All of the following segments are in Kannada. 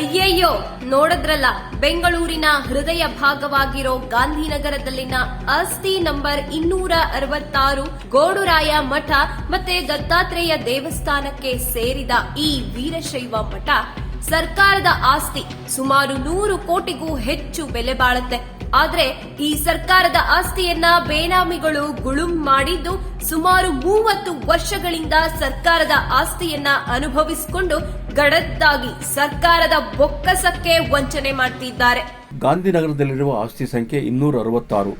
ಅಯ್ಯಯ್ಯೋ, ನೋಡದ್ರಲ್ಲ, ಬೆಂಗಳೂರಿನ ಹೃದಯ ಭಾಗವಾಗಿರೋ ಗಾಂಧಿನಗರದಲ್ಲಿನ ಆಸ್ತಿ ನಂಬರ್ ಇನ್ನೂರ ಅರವತ್ತಾರು ಗೋಡುರಾಯ ಮಠ ಮತ್ತೆ ದತ್ತಾತ್ರೇಯ ದೇವಸ್ಥಾನಕ್ಕೆ ಸೇರಿದ ಈ ವೀರಶೈವ ಮಠ ಸರ್ಕಾರದ ಆಸ್ತಿ ಸುಮಾರು ನೂರು ಕೋಟಿಗೂ ಹೆಚ್ಚು ಬೆಲೆ ಬಾಳುತ್ತೆ. ಆದ್ರೆ ಈ ಸರ್ಕಾರದ ಆಸ್ತಿಯನ್ನ ಬೇನಾಮಿಗಳು ಗುಳುಂ ಮಾಡಿದ್ದು ಸುಮಾರು ಮೂವತ್ತು ವರ್ಷಗಳಿಂದ ಸರ್ಕಾರದ ಆಸ್ತಿಯನ್ನ ಅನುಭವಿಸಿಕೊಂಡು ಗಡದ್ದಾಗಿ ಸರ್ಕಾರದ ಬೊಕ್ಕಸಕ್ಕೆ ವಂಚನೆ ಮಾಡ್ತಿದ್ದಾರೆ. ಗಾಂಧಿನಗರದಲ್ಲಿರುವ ಆಸ್ತಿ ಸಂಖ್ಯೆ ಇನ್ನೂರ ಅರವತ್ತಾರು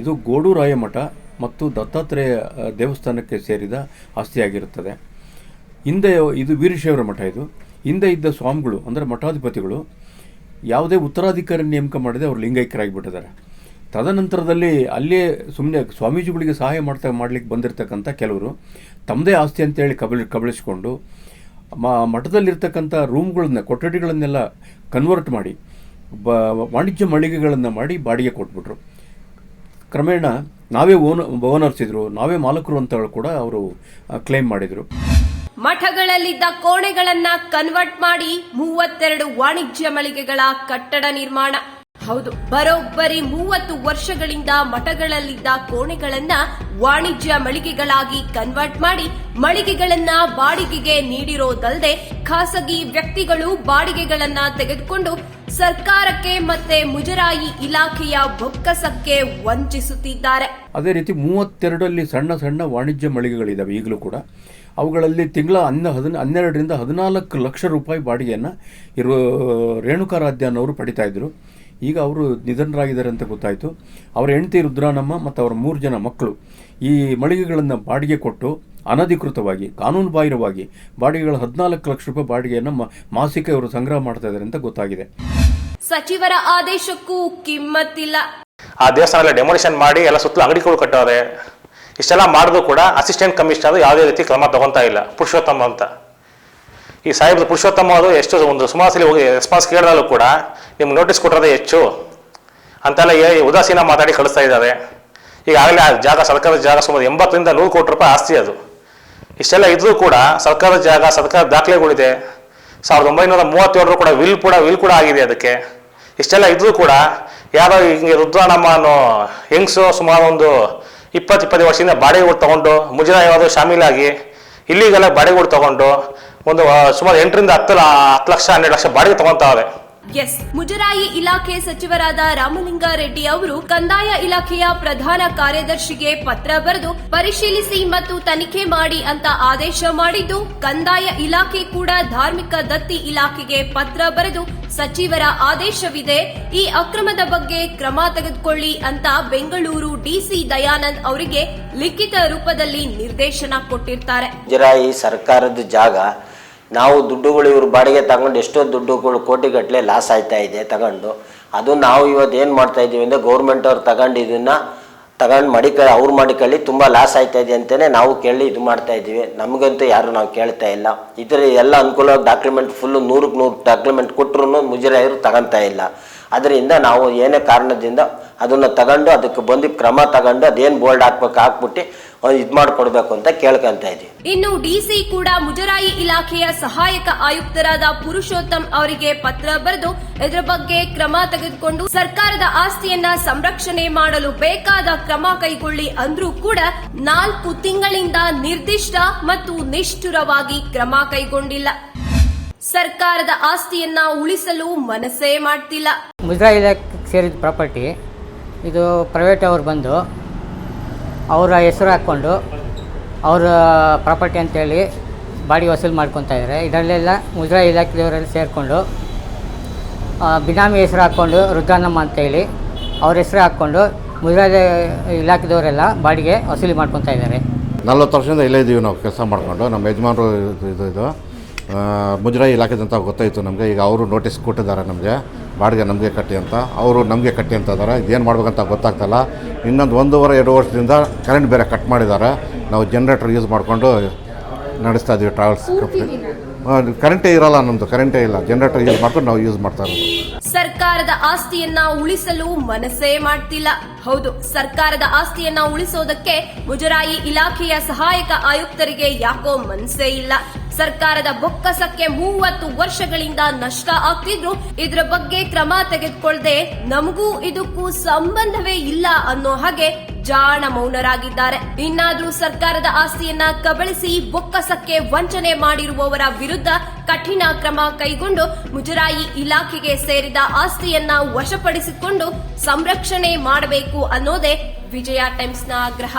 ಇದು ಗೋಡೂರಾಯ ಮಠ ಮತ್ತು ದತ್ತಾತ್ರೇಯ ದೇವಸ್ಥಾನಕ್ಕೆ ಸೇರಿದ ಆಸ್ತಿಯಾಗಿರುತ್ತದೆ. ಹಿಂದೆ ಇದು ವೀರಶೈವರ ಮಠ ಇದು. ಹಿಂದೆ ಇದ್ದ ಸ್ವಾಮಿಗಳು, ಅಂದರೆ ಮಠಾಧಿಪತಿಗಳು, ಯಾವುದೇ ಉತ್ತರಾಧಿಕಾರಿ ನೇಮಕ ಮಾಡದೆ ಅವರು ಲಿಂಗೈಕ್ಯರಾಗಿಬಿಟ್ಟಿದ್ದಾರೆ. ತದನಂತರದಲ್ಲಿ ಅಲ್ಲೇ ಸುಮ್ಮನೆ ಸ್ವಾಮೀಜಿಗಳಿಗೆ ಸಹಾಯ ಮಾಡ್ತಾ, ಮಾಡ್ಲಿಕ್ಕೆ ಬಂದಿರತಕ್ಕಂಥ ಕೆಲವರು ತಮ್ಮದೇ ಆಸ್ತಿ ಅಂತೇಳಿ ಕಬಳಿ, ಕಬಳಿಸ್ಕೊಂಡು ಮ ಮಠದಲ್ಲಿರ್ತಕ್ಕಂಥ ರೂಮ್ಗಳನ್ನ, ಕೊಠಡಿಗಳನ್ನೆಲ್ಲ ಕನ್ವರ್ಟ್ ಮಾಡಿ, ಬ, ವಾಣಿಜ್ಯ ಮಳಿಗೆಗಳನ್ನು ಮಾಡಿ ಬಾಡಿಗೆ ಕೊಟ್ಬಿಟ್ರು. ಕ್ರಮೇಣ ನಾವೇ ಓನ್, ಓನರ್ಸ್ ಇದ್ರು, ನಾವೇ ಮಾಲಕರು ಅಂತ ಕೂಡ ಅವರು ಕ್ಲೈಮ್ ಮಾಡಿದರು. ಮಠಗಳಲ್ಲಿದ್ದ ಕೋಣೆಗಳನ್ನ ಕನ್ವರ್ಟ್ ಮಾಡಿ ಮೂವತ್ತೆರಡು ವಾಣಿಜ್ಯ ಮಳಿಗೆಗಳ ಕಟ್ಟಡ ನಿರ್ಮಾಣ. ಹೌದು. ಬರೋಬ್ಬರಿ ಮೂವತ್ತು ವರ್ಷಗಳಿಂದ ಮಠಗಳಲ್ಲಿದ್ದ ಕೋಣೆಗಳನ್ನ ವಾಣಿಜ್ಯ ಮಳಿಗೆಗಳಾಗಿ ಕನ್ವರ್ಟ್ ಮಾಡಿ ಮಳಿಗೆಗಳನ್ನ ಬಾಡಿಗೆಗೆ ನೀಡಿರೋದಲ್ಲದೆ ಖಾಸಗಿ ವ್ಯಕ್ತಿಗಳು ಬಾಡಿಗೆಗಳನ್ನ ತೆಗೆದುಕೊಂಡು ಸರ್ಕಾರಕ್ಕೆ ಮತ್ತೆ ಮುಜರಾಯಿ ಇಲಾಖೆಯ ಬೊಕ್ಕಸಕ್ಕೆ ವಂಚಿಸುತ್ತಿದ್ದಾರೆ. ಅದೇ ರೀತಿ ಮೂವತ್ತೆರಡಲ್ಲಿ ಸಣ್ಣ ಸಣ್ಣ ವಾಣಿಜ್ಯ ಮಳಿಗೆಗಳಿದ್ದಾವೆ ಈಗಲೂ ಕೂಡ. ಅವುಗಳಲ್ಲಿ ತಿಂಗಳ ಹನ್ನ ಹದಿನ ಹನ್ನೆರಡರಿಂದ ಹದಿನಾಲ್ಕು ಲಕ್ಷ ರೂಪಾಯಿ ಬಾಡಿಗೆಯನ್ನು ಇರುವ ರೇಣುಕಾರಾಧ್ಯ ಅನ್ನೋರು ಪಡಿತಾ ಇದ್ರು. ಈಗ ಅವರು ನಿಧನರಾಗಿದ್ದಾರೆ ಅಂತ ಗೊತ್ತಾಯಿತು. ಅವರ ಹೆಂಡತಿ ರುದ್ರಾನಮ್ಮ ಮತ್ತು ಅವರ ಮೂರು ಜನ ಮಕ್ಕಳು ಈ ಮಳಿಗೆಗಳನ್ನು ಬಾಡಿಗೆ ಕೊಟ್ಟು ಅನಧಿಕೃತವಾಗಿ ಕಾನೂನು ಬಾಹಿರವಾಗಿ ಬಾಡಿಗೆಗಳ ಹದಿನಾಲ್ಕು ಲಕ್ಷ ರೂಪಾಯಿ ಬಾಡಿಗೆಯನ್ನು ಮಾಸಿಕ ಅವರು ಸಂಗ್ರಹ ಮಾಡ್ತಾ ಇದ್ದಾರೆ ಅಂತ ಗೊತ್ತಾಗಿದೆ. ಸಚಿವರ ಆದೇಶಕ್ಕೂ ಕಿಮ್ಮತ್ತಿಲ್ಲ. ಆ ದೇವಸ್ಥಾನ ಡೆಮೊಲಿಷನ್ ಮಾಡಿ ಎಲ್ಲ ಸುತ್ತಲೂ ಅಂಗಡಿಗಳು ಕಟ್ಟವ್ರೆ. ಇಷ್ಟೆಲ್ಲ ಮಾಡಿದ್ರು ಕೂಡ ಅಸಿಸ್ಟೆಂಟ್ ಕಮಿಷನರ್ ಯಾವುದೇ ರೀತಿ ಕ್ರಮ ತಗೊಂತಾ ಇಲ್ಲ. ಪುರುಷೋತ್ತಮ ಅಂತ. ಈ ಸಾಹೇಬ್ ಪುರುಷೋತ್ತಮ ಅವರು ಎಷ್ಟು ಒಂದು ಸುಮಾರು ಹೋಗಿ ರೆಸ್ಪಾನ್ಸ್ ಕೇಳಿದಾಗಲೂ ಕೂಡ ನಿಮ್ಗೆ ನೋಟಿಸ್ ಕೊಟ್ಟಿರೋದೇ ಹೆಚ್ಚು ಅಂತೆಲ್ಲ ಉದಾಸೀನ ಮಾತಾಡಿ ಕಳಿಸ್ತಾ ಇದ್ದಾರೆ. ಈಗಾಗಲೇ ಆ ಜಾಗ ಸರ್ಕಾರದ ಜಾಗ ಸುಮಾರು ಎಂಬತ್ತರಿಂದ ನೂರು ಕೋಟಿ ರೂಪಾಯಿ ಆಸ್ತಿ ಅದು. ಇಷ್ಟೆಲ್ಲ ಇದ್ರೂ ಕೂಡ ಸರ್ಕಾರದ ಜಾಗ, ಸರ್ಕಾರದ ದಾಖಲೆಗಳಿದೆ. ಸಾವಿರದ ಒಂಬೈನೂರ ಮೂವತ್ತೇಳರು ಕೂಡ ವಿಲ್ ಕೂಡ ವಿಲ್ ಕೂಡ ಆಗಿದೆ ಅದಕ್ಕೆ. ಇಷ್ಟೆಲ್ಲ ಇದ್ರೂ ಕೂಡ ಯಾರೋ ಹಿಂಗೆ ರುದ್ರಾಣಮ್ಮ ಅನ್ನೋ ಹೆಂಗಸು ಸುಮಾರು ಒಂದು ಇಪ್ಪತ್ತು ಇಪ್ಪತ್ತು ವರ್ಷದಿಂದ ಬಾಡಿಗೆಗಳು ತಗೊಂಡು ಮುಜರಾಯವಾದ ಶಾಮೀಲಾಗಿ ಇಲ್ಲಿಗೆಲ್ಲ ಬಾಡಿಗೆಗಳು ತಗೊಂಡು ಒಂದು ಸುಮಾರು ಎಂಟರಿಂದ ಹತ್ತು ಹತ್ತು ಲಕ್ಷ ಹನ್ನೆರಡು ಲಕ್ಷ ಬಾಡಿಗೆ ತಗೊಂತಾವ್ರೆ ಎಸ್. ಮುಜರಾಯಿ ಇಲಾಖೆ ಸಚಿವರಾದ ರಾಮಲಿಂಗಾರೆಡ್ಡಿ ಅವರು ಕಂದಾಯ ಇಲಾಖೆಯ ಪ್ರಧಾನ ಕಾರ್ಯದರ್ಶಿಗೆ ಪತ್ರ ಬರೆದು ಪರಿಶೀಲಿಸಿ ಮತ್ತು ತನಿಖೆ ಮಾಡಿ ಅಂತ ಆದೇಶ ಮಾಡಿದ್ದು, ಕಂದಾಯ ಇಲಾಖೆ ಕೂಡ ಧಾರ್ಮಿಕ ದತ್ತಿ ಇಲಾಖೆಗೆ ಪತ್ರ ಬರೆದು ಸಚಿವರ ಆದೇಶವಿದೆ. ಈ ಅಕ್ರಮದ ಬಗ್ಗೆ ಕ್ರಮ ತೆಗೆದುಕೊಳ್ಳಿ ಅಂತ ಬೆಂಗಳೂರು ಡಿಸಿ ದಯಾನಂದ್ ಅವರಿಗೆ ಲಿಖಿತ ರೂಪದಲ್ಲಿ ನಿರ್ದೇಶನ ಕೊಟ್ಟಿರ್ತಾರೆ. ಮುಜರಾಯಿ ಸರ್ಕಾರದ ಜಾಗ ನಾವು ದುಡ್ಡುಗಳು ಇವ್ರ ಬಾಡಿಗೆ ತಗೊಂಡು ಎಷ್ಟೋ ದುಡ್ಡುಗಳು ಕೋಟಿಗಟ್ಟಲೆ ಲಾಸ್ ಆಯ್ತಾ ಇದೆ ತಗೊಂಡು. ಅದು ನಾವು ಇವತ್ತು ಏನು ಮಾಡ್ತಾ ಇದ್ದೀವಿ ಅಂದರೆ ಗೌರ್ಮೆಂಟ್ ಅವ್ರು ತಗೊಂಡು ಇದನ್ನು ತಗೊಂಡು ಮಡಿಕ ಅವ್ರು ಮಡಿಕಲ್ಲಿ ತುಂಬ ಲಾಸ್ ಆಯ್ತಾ ಇದೆ ಅಂತಲೇ ನಾವು ಕೇಳಿ ಇದು ಮಾಡ್ತಾ ಇದ್ದೀವಿ. ನಮಗಂತೂ ಯಾರು ನಾವು ಕೇಳ್ತಾ ಇಲ್ಲ. ಇದರ ಎಲ್ಲ ಅನುಕೂಲ ಡಾಕ್ಯುಮೆಂಟ್ ಫುಲ್ಲು ನೂರಕ್ಕೆ ನೂರು ಡಾಕ್ಯುಮೆಂಟ್ ಕೊಟ್ಟರು ಮುಜರಾಯರು ತಗೊಂತಾ ಇಲ್ಲ. ಅದರಿಂದ ನಾವು ಏನೇ ಕಾರಣದಿಂದ ಅದನ್ನು ತಗೊಂಡು ಅದಕ್ಕೆ ಬಂದು ಕ್ರಮ ತಗೊಂಡು ಅದೇನು ಬೋಲ್ಡ್ ಹಾಕ್ಬೇಕು ಹಾಕ್ಬಿಟ್ಟು ಇದು ಮಾಡಿಕೊಡ್ಬೇಕು ಅಂತ ಕೇಳ್ಕೊಂತ ಇದ್ದೀವಿ ಇನ್ನು ಡಿಸಿ ಕೂಡ ಮುಜರಾಯಿ ಇಲಾಖೆಯ ಸಹಾಯಕ ಆಯುಕ್ತರಾದ ಪುರುಷೋತ್ತಮ್ ಅವರಿಗೆ ಪತ್ರ ಬರೆದು ಇದರ ಬಗ್ಗೆ ಕ್ರಮ ತೆಗೆದುಕೊಂಡು ಸರ್ಕಾರದ ಆಸ್ತಿಯನ್ನ ಸಂರಕ್ಷಣೆ ಮಾಡಲು ಬೇಕಾದ ಕ್ರಮ ಕೈಗೊಳ್ಳಿ ಅಂದ್ರೂ ಕೂಡ ನಾಲ್ಕು ತಿಂಗಳಿಂದ ನಿರ್ದಿಷ್ಟ ಮತ್ತು ನಿಷ್ಠುರವಾಗಿ ಕ್ರಮ ಕೈಗೊಂಡಿಲ್ಲ. ಸರ್ಕಾರದ ಆಸ್ತಿಯನ್ನ ಉಳಿಸಲು ಮನಸ್ಸೇ ಮಾಡ್ತಿಲ್ಲ. ಮುಜರಾಯಿ ಇಲಾಖೆಗೆ ಸೇರಿದ ಪ್ರಾಪರ್ಟಿ ಇದು ಪ್ರೈವೇಟ್ ಅವರು ಬಂದು ಅವರ ಹೆಸರು ಹಾಕ್ಕೊಂಡು ಅವರ ಪ್ರಾಪರ್ಟಿ ಅಂತೇಳಿ ಬಾಡಿ ವಸೂಲು ಮಾಡ್ಕೊತಾ ಇದ್ದಾರೆ. ಇದರಲ್ಲೆಲ್ಲ ಮುಜರಾ ಇಲಾಖೆಯವರೆಲ್ಲ ಸೇರಿಕೊಂಡು ಬಿನಾಮಿ ಹೆಸರು ಹಾಕ್ಕೊಂಡು ರುದ್ರಾನಮ್ಮ ಅಂತೇಳಿ ಅವ್ರ ಹೆಸರು ಹಾಕ್ಕೊಂಡು ಮುಜರಾಯ ಇಲಾಖೆದವರೆಲ್ಲ ಬಾಡಿಗೆ ವಸೂಲಿ ಮಾಡ್ಕೊತಾ ಇದ್ದಾರೆ. ನಲ್ವತ್ತು ವರ್ಷದಿಂದ ಇಲ್ಲೇ ಇದ್ದೀವಿ ನಾವು ಕೆಲಸ ಮಾಡಿಕೊಂಡು. ನಮ್ಮ ಯಜಮಾನರು ಇದು ಇದು ಮುಜರಾಯಿ ಇಲಾಖೆದಂತ ಗೊತ್ತಾಯಿತು ನಮಗೆ. ಈಗ ಅವರು ನೋಟಿಸ್ ಕೊಟ್ಟಿದ್ದಾರೆ ನಮಗೆ. ಬಾಡಿಗೆ ನಮಗೆ ಕಟ್ಟಿ ಅಂತ. ಅವರು ನಮಗೆ ಕಟ್ಟಿ ಅಂತ ಇದ್ದಾರೆ ಇದೇನು ಮಾಡ್ಬೇಕಂತ ಗೊತ್ತಾಗ್ತಲ್ಲ ಇನ್ನೊಂದು ಒಂದೂವರೆ ಎರಡು ವರ್ಷದಿಂದ ಕರೆಂಟ್ ಬೇರೆ ಕಟ್ ಮಾಡಿದ್ದಾರೆ. ನಾವು ಜನ್ರೇಟರ್ ಯೂಸ್ ಮಾಡಿಕೊಂಡು ನಡೆಸ್ತಾ ಇದ್ದೀವಿ ಟ್ರಾವೆಲ್ಸ್ ಕಂಪ್ನಿ ಕರೆಂಟೇ ಇರಲ್ಲ ನಮ್ಮದು ಕರೆಂಟೇ ಇಲ್ಲ. ಜನ್ರೇಟರ್ ಯೂಸ್ ಮಾಡ್ಕೊಂಡು ನಾವು ಯೂಸ್ ಮಾಡ್ತಾ ಇರೋದು. ಸರ್ಕಾರದ ಆಸ್ತಿಯನ್ನ ಉಳಿಸಲು ಮನಸ್ಸೇ ಮಾಡ್ತಿಲ್ಲ. ಹೌದು ಸರ್ಕಾರದ ಆಸ್ತಿಯನ್ನ ಉಳಿಸೋದಕ್ಕೆ ಮುಜರಾಯಿ ಇಲಾಖೆಯ ಸಹಾಯಕ ಆಯುಕ್ತರಿಗೆ ಯಾಕೋ ಮನಸ್ಸೇ ಇಲ್ಲ. ಸರ್ಕಾರದ ಬೊಕ್ಕಸಕ್ಕೆ ಮೂವತ್ತು ವರ್ಷಗಳಿಂದ ನಷ್ಟ ಆಗ್ತಿದ್ರು. ಇದ್ರ ಬಗ್ಗೆ ಕ್ರಮ ತೆಗೆದುಕೊಳ್ಳದೆ ನಮಗೂ ಇದಕ್ಕೂ ಸಂಬಂಧವೇ ಇಲ್ಲ ಅನ್ನೋ ಹಾಗೆ ಜಾಣ ಮೌನರಾಗಿದ್ದಾರೆ. ಇನ್ನಾದ್ರೂ ಸರ್ಕಾರದ ಆಸ್ತಿಯನ್ನ ಕಬಳಿಸಿ ಬೊಕ್ಕಸಕ್ಕೆ ವಂಚನೆ ಮಾಡಿರುವವರ ವಿರುದ್ಧ ಕಠಿಣ ಕ್ರಮ ಕೈಗೊಂಡು ಮುಜರಾಯಿ ಇಲಾಖೆಗೆ ಸೇರಿದ ಆಸ್ತಿಯನ್ನ ವಶಪಡಿಸಿಕೊಂಡು ಸಂರಕ್ಷಣೆ ಮಾಡಬೇಕು ಅನ್ನೋದೇ ವಿಜಯ ಟೈಮ್ಸ್ನ ಆಗ್ರಹ.